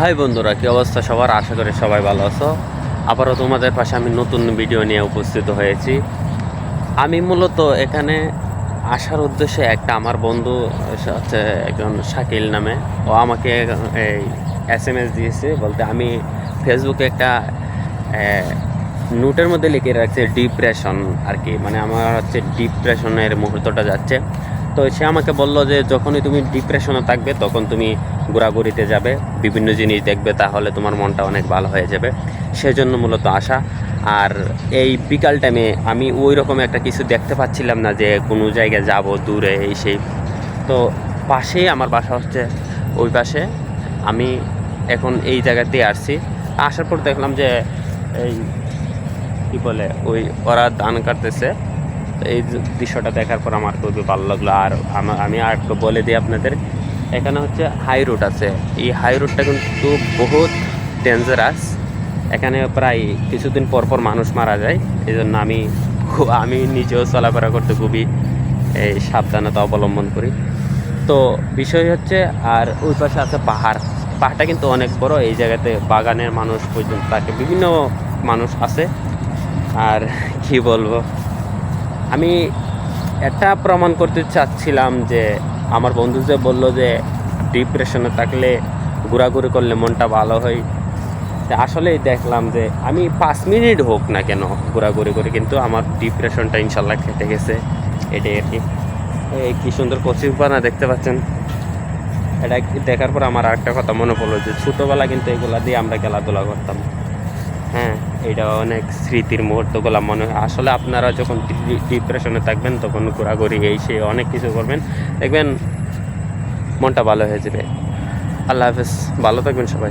High বন্ধুরা, কি অবস্থা সবার? আশা করি সবাই ভালো আছো। আবারও তোমাদের পাশে আমি নতুন ভিডিও নিয়ে উপস্থিত হয়েছি। আমি মূলত এখানে আসার উদ্দেশ্যে একটা আমার বন্ধু হচ্ছে একজন শাকিল নামে। ও আমাকে এই এস এম এস দিয়েছে, বলতে আমি ফেসবুকে একটা নোটের মধ্যে লিখে রাখছে ডিপ্রেশন আর কি। মানে আমার হচ্ছে ডিপ্রেশনের মুহূর্তটা যাচ্ছে। তো সে আমাকে বলল যে যখনই তুমি ডিপ্রেশনে থাকবে, তখন তুমি ঘোরাঘুরিতে যাবে, বিভিন্ন জিনিস দেখবে, তাহলে তোমার মনটা অনেক ভালো হয়ে যাবে। সেজন্য মূলত আসা। আর এই বিকাল টাইমে আমি ওই রকম একটা কিছু দেখতে পাচ্ছিলাম না যে কোনো জায়গায় যাব, দূরে, এই সেই। তো পাশেই আমার বাসা হচ্ছে ওই পাশে। আমি এখন এই জায়গাতেই আসছি। আসার পর দেখলাম যে এই কি বলে, ওই ওরা ধান কাটতেছে। এই দৃশ্যটা দেখার পর আমার খুবই ভালো লাগল। আর আমি আর বলে দিই আপনাদের, এখানে হচ্ছে হাই রোড আছে। এই হাই রোডটা কিন্তু বহুত ডেঞ্জারাস এখানে প্রায় কিছুদিন পর পর মানুষ মারা যায়। এই জন্য আমি আমি নিজেও চলাফেরা করতে খুবই, এই সাবধানতা অবলম্বন করি। তো বিষয় হচ্ছে, আর ওই পাশে আছে পাহাড়। পাহাড়টা কিন্তু অনেক বড়। এই জায়গাতে বাগানের মানুষ পর্যন্ত থাকে। বিভিন্ন মানুষ আছে। আর কি বলব? আমি এটা প্রমাণ করতে চাচ্ছিলাম যে আমার বন্ধু যে বলল যে ডিপ্রেশনে থাকলে ঘোরাঘুরি করলে মনটা ভালো হয়। আসলেই দেখলাম যে আমি পাঁচ মিনিট হোক না কেন ঘোরাঘুরি করে, কিন্তু আমার ডিপ্রেশনটা ইনশাল্লাহ কেটে গেছে। এটাই আর কি। এই কি সুন্দর কচিপানা দেখতে পাচ্ছেন? এটা দেখার পর আমার আরেকটা কথা মনে পড়ল যে ছোটোবেলা কিন্তু এগুলা দিয়ে আমরা খেলাধুলা করতাম। হ্যাঁ এটা অনেক স্মৃতির মুহূর্ত মুহূর্তগুলো মনে হয়। আসলে আপনারা যখন ডিপ্রেশনে থাকবেন, তখন ঘোরাঘুরি এই সে অনেক কিছু করবেন। দেখবেন মনটা ভালো হয়ে যাবে। আল্লাহ হাফেজ। ভালো থাকবেন সবাই।